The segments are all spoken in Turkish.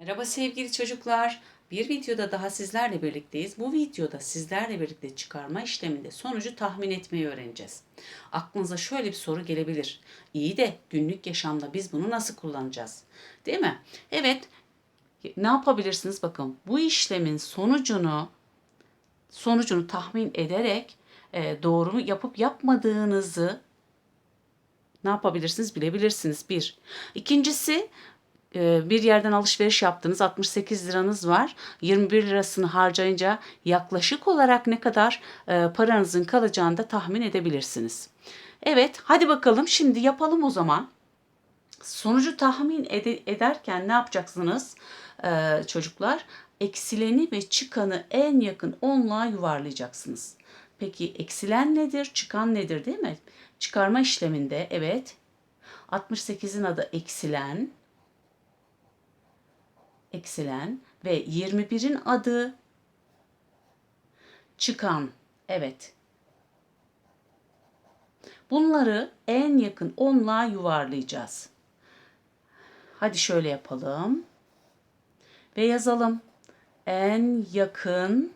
Merhaba sevgili çocuklar. Bir videoda daha sizlerle birlikteyiz. Bu videoda sizlerle birlikte çıkarma işleminde sonucu tahmin etmeyi öğreneceğiz. Aklınıza şöyle bir soru gelebilir. İyi de günlük yaşamda biz bunu nasıl kullanacağız? Değil mi? Evet. Ne yapabilirsiniz? Bakın bu işlemin sonucunu sonucunu tahmin ederek e, doğru mu yapıp yapmadığınızı ne yapabilirsiniz bilebilirsiniz. Bir. İkincisi bir yerden alışveriş yaptınız 68 liranız var 21 lirasını harcayınca yaklaşık olarak ne kadar e, paranızın kalacağını da tahmin edebilirsiniz. Evet hadi bakalım şimdi yapalım o zaman. Sonucu tahmin ede- ederken ne yapacaksınız e, çocuklar? Eksileni ve çıkanı en yakın onluğa yuvarlayacaksınız. Peki eksilen nedir, çıkan nedir değil mi? Çıkarma işleminde evet 68'in adı eksilen, eksilen ve 21'in adı çıkan. Evet. Bunları en yakın onluğa yuvarlayacağız. Hadi şöyle yapalım. Ve yazalım. En yakın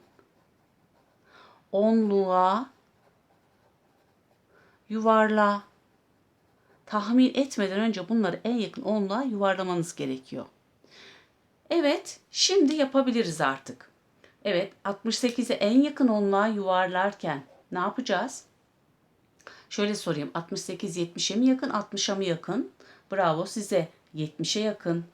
onluğa yuvarla. Tahmin etmeden önce bunları en yakın onluğa yuvarlamanız gerekiyor. Evet, şimdi yapabiliriz artık. Evet, 68'e en yakın onluğa yuvarlarken ne yapacağız? Şöyle sorayım. 68 70'e mi yakın, 60'a mı yakın? Bravo size. 70'e yakın.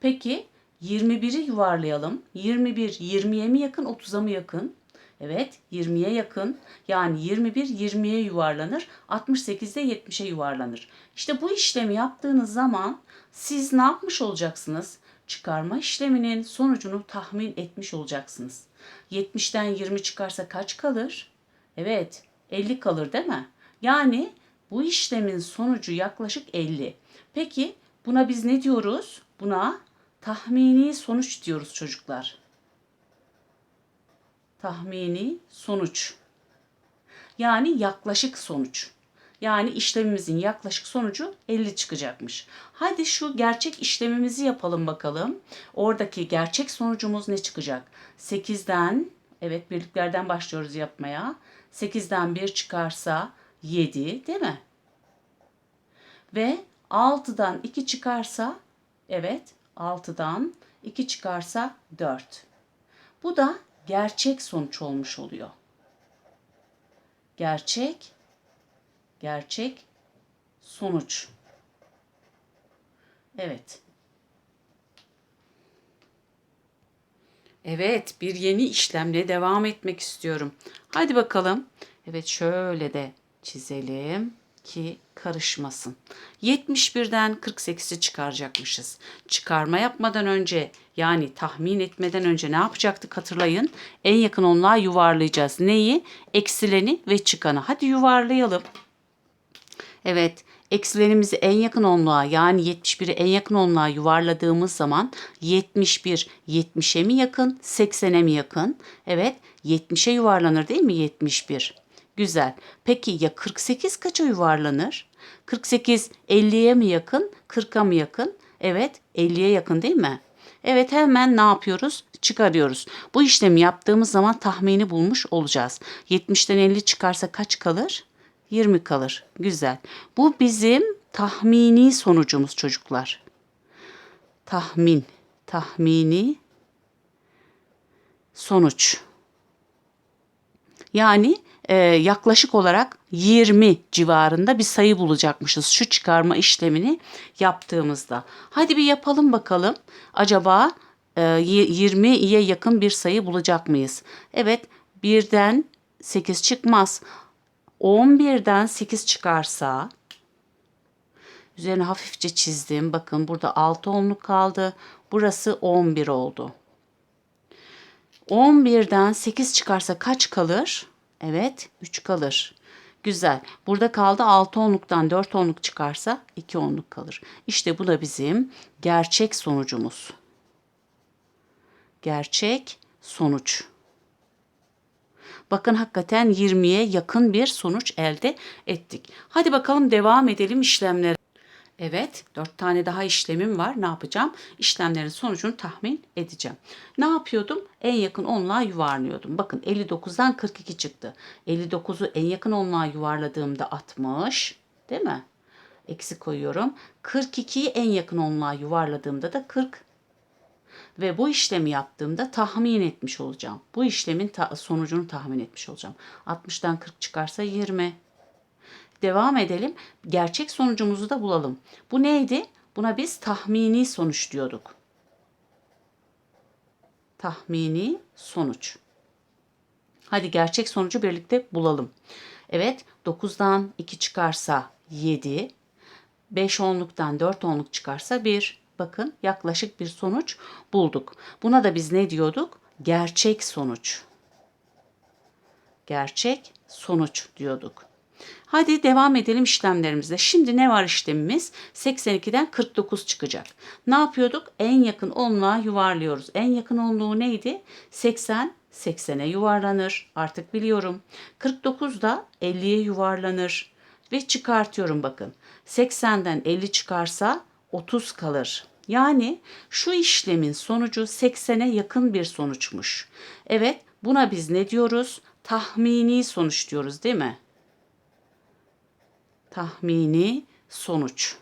Peki 21'i yuvarlayalım. 21 20'ye mi yakın, 30'a mı yakın? Evet, 20'ye yakın. Yani 21 20'ye yuvarlanır, 68 de 70'e yuvarlanır. İşte bu işlemi yaptığınız zaman siz ne yapmış olacaksınız? Çıkarma işleminin sonucunu tahmin etmiş olacaksınız. 70'ten 20 çıkarsa kaç kalır? Evet, 50 kalır değil mi? Yani bu işlemin sonucu yaklaşık 50. Peki buna biz ne diyoruz? Buna tahmini sonuç diyoruz çocuklar. Tahmini sonuç. Yani yaklaşık sonuç. Yani işlemimizin yaklaşık sonucu 50 çıkacakmış. Hadi şu gerçek işlemimizi yapalım bakalım. Oradaki gerçek sonucumuz ne çıkacak? 8'den, evet birliklerden başlıyoruz yapmaya. 8'den 1 çıkarsa 7 değil mi? Ve 6'dan 2 çıkarsa, evet 6'dan 2 çıkarsa 4. Bu da gerçek sonuç olmuş oluyor. Gerçek gerçek sonuç. Evet. Evet, bir yeni işlemle devam etmek istiyorum. Hadi bakalım. Evet, şöyle de çizelim ki karışmasın. 71'den 48'i çıkaracakmışız. Çıkarma yapmadan önce yani tahmin etmeden önce ne yapacaktık hatırlayın. En yakın onluğa yuvarlayacağız. Neyi? Eksileni ve çıkanı. Hadi yuvarlayalım. Evet, eksilerimizi en yakın onluğa yani 71'i en yakın onluğa yuvarladığımız zaman 71 70'e mi yakın, 80'e mi yakın? Evet, 70'e yuvarlanır değil mi 71? Güzel. Peki ya 48 kaça yuvarlanır? 48 50'ye mi yakın, 40'a mı yakın? Evet, 50'ye yakın değil mi? Evet hemen ne yapıyoruz? Çıkarıyoruz. Bu işlemi yaptığımız zaman tahmini bulmuş olacağız. 70'ten 50 çıkarsa kaç kalır? 20 kalır. Güzel. Bu bizim tahmini sonucumuz çocuklar. Tahmin, tahmini sonuç. Yani e, yaklaşık olarak 20 civarında bir sayı bulacakmışız şu çıkarma işlemini yaptığımızda. Hadi bir yapalım bakalım. Acaba e, 20'ye yakın bir sayı bulacak mıyız? Evet, birden 8 çıkmaz. 11'den 8 çıkarsa üzerine hafifçe çizdim. Bakın burada 6 onluk kaldı. Burası 11 oldu. 11'den 8 çıkarsa kaç kalır? Evet 3 kalır. Güzel. Burada kaldı 6 onluktan 4 onluk çıkarsa 2 onluk kalır. İşte bu da bizim gerçek sonucumuz. Gerçek sonuç. Bakın hakikaten 20'ye yakın bir sonuç elde ettik. Hadi bakalım devam edelim işlemlere. Evet, dört tane daha işlemim var. Ne yapacağım? İşlemlerin sonucunu tahmin edeceğim. Ne yapıyordum? En yakın onluğa yuvarlıyordum. Bakın 59'dan 42 çıktı. 59'u en yakın onluğa yuvarladığımda 60. Değil mi? Eksi koyuyorum. 42'yi en yakın onluğa yuvarladığımda da 40. Ve bu işlemi yaptığımda tahmin etmiş olacağım. Bu işlemin ta- sonucunu tahmin etmiş olacağım. 60'dan 40 çıkarsa 20. Devam edelim. Gerçek sonucumuzu da bulalım. Bu neydi? Buna biz tahmini sonuç diyorduk. Tahmini sonuç. Hadi gerçek sonucu birlikte bulalım. Evet 9'dan 2 çıkarsa 7. 5 onluktan 4 onluk çıkarsa 1. Bakın yaklaşık bir sonuç bulduk. Buna da biz ne diyorduk? Gerçek sonuç. Gerçek sonuç diyorduk. Hadi devam edelim işlemlerimizde. Şimdi ne var işlemimiz? 82'den 49 çıkacak. Ne yapıyorduk? En yakın onluğa yuvarlıyoruz. En yakın onluğu neydi? 80 80'e yuvarlanır. Artık biliyorum. 49 da 50'ye yuvarlanır. Ve çıkartıyorum bakın. 80'den 50 çıkarsa 30 kalır. Yani şu işlemin sonucu 80'e yakın bir sonuçmuş. Evet buna biz ne diyoruz? Tahmini sonuç diyoruz değil mi? tahmini sonuç.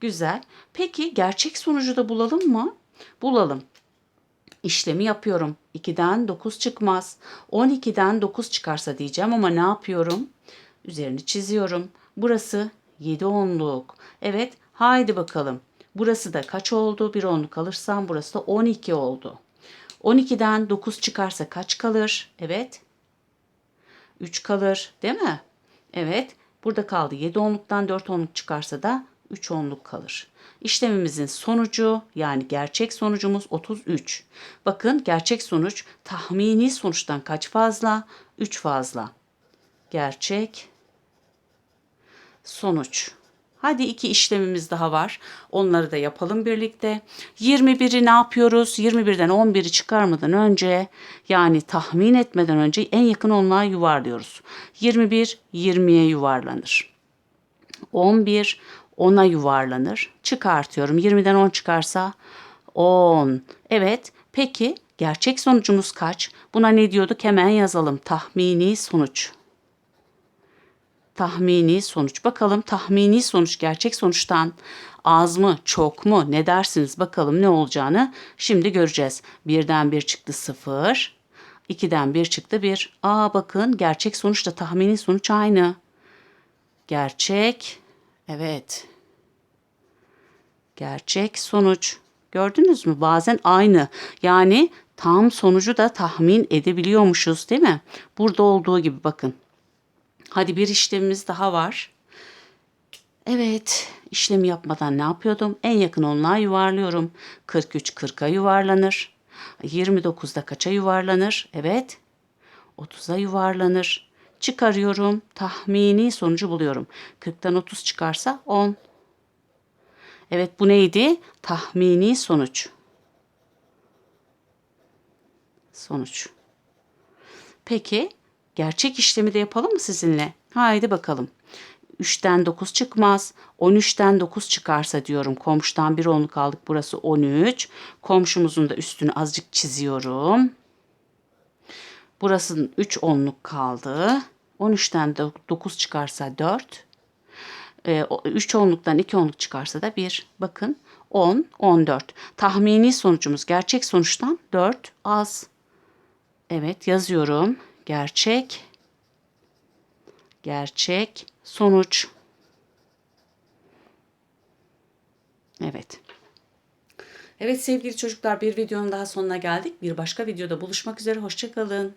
Güzel. Peki gerçek sonucu da bulalım mı? Bulalım. İşlemi yapıyorum. 2'den 9 çıkmaz. 12'den 9 çıkarsa diyeceğim ama ne yapıyorum? Üzerini çiziyorum. Burası 7 onluk. Evet, haydi bakalım. Burası da kaç oldu? Bir onluk alırsam burası da 12 oldu. 12'den 9 çıkarsa kaç kalır? Evet. 3 kalır, değil mi? Evet, burada kaldı 7 onluktan 4 onluk çıkarsa da 3 onluk kalır. İşlemimizin sonucu yani gerçek sonucumuz 33. Bakın gerçek sonuç tahmini sonuçtan kaç fazla? 3 fazla. Gerçek sonuç. Hadi iki işlemimiz daha var. Onları da yapalım birlikte. 21'i ne yapıyoruz? 21'den 11'i çıkarmadan önce yani tahmin etmeden önce en yakın onluğa yuvarlıyoruz. 21 20'ye yuvarlanır. 11 10'a yuvarlanır. Çıkartıyorum. 20'den 10 çıkarsa 10. Evet. Peki gerçek sonucumuz kaç? Buna ne diyorduk? Hemen yazalım. Tahmini sonuç tahmini sonuç. Bakalım tahmini sonuç gerçek sonuçtan az mı çok mu ne dersiniz bakalım ne olacağını şimdi göreceğiz. Birden bir çıktı sıfır. 2'den bir çıktı bir. Aa bakın gerçek sonuçla tahmini sonuç aynı. Gerçek evet. Gerçek sonuç. Gördünüz mü? Bazen aynı. Yani tam sonucu da tahmin edebiliyormuşuz değil mi? Burada olduğu gibi bakın. Hadi bir işlemimiz daha var. Evet, işlemi yapmadan ne yapıyordum? En yakın onluğa yuvarlıyorum. 43 40'a yuvarlanır. 29'da kaça yuvarlanır? Evet. 30'a yuvarlanır. Çıkarıyorum. Tahmini sonucu buluyorum. 40'tan 30 çıkarsa 10. Evet bu neydi? Tahmini sonuç. Sonuç. Peki Gerçek işlemi de yapalım mı sizinle? Haydi bakalım. 3'ten 9 çıkmaz. 13'ten 9 çıkarsa diyorum. Komşudan bir onluk aldık. Burası 13. Komşumuzun da üstünü azıcık çiziyorum. Burasının 3 onluk kaldı. 13'ten 9 çıkarsa 4. 3 onluktan 2 onluk çıkarsa da 1. Bakın 10, 14. Tahmini sonucumuz gerçek sonuçtan 4 az. Evet yazıyorum gerçek, gerçek, sonuç. Evet. Evet sevgili çocuklar bir videonun daha sonuna geldik. Bir başka videoda buluşmak üzere. Hoşçakalın.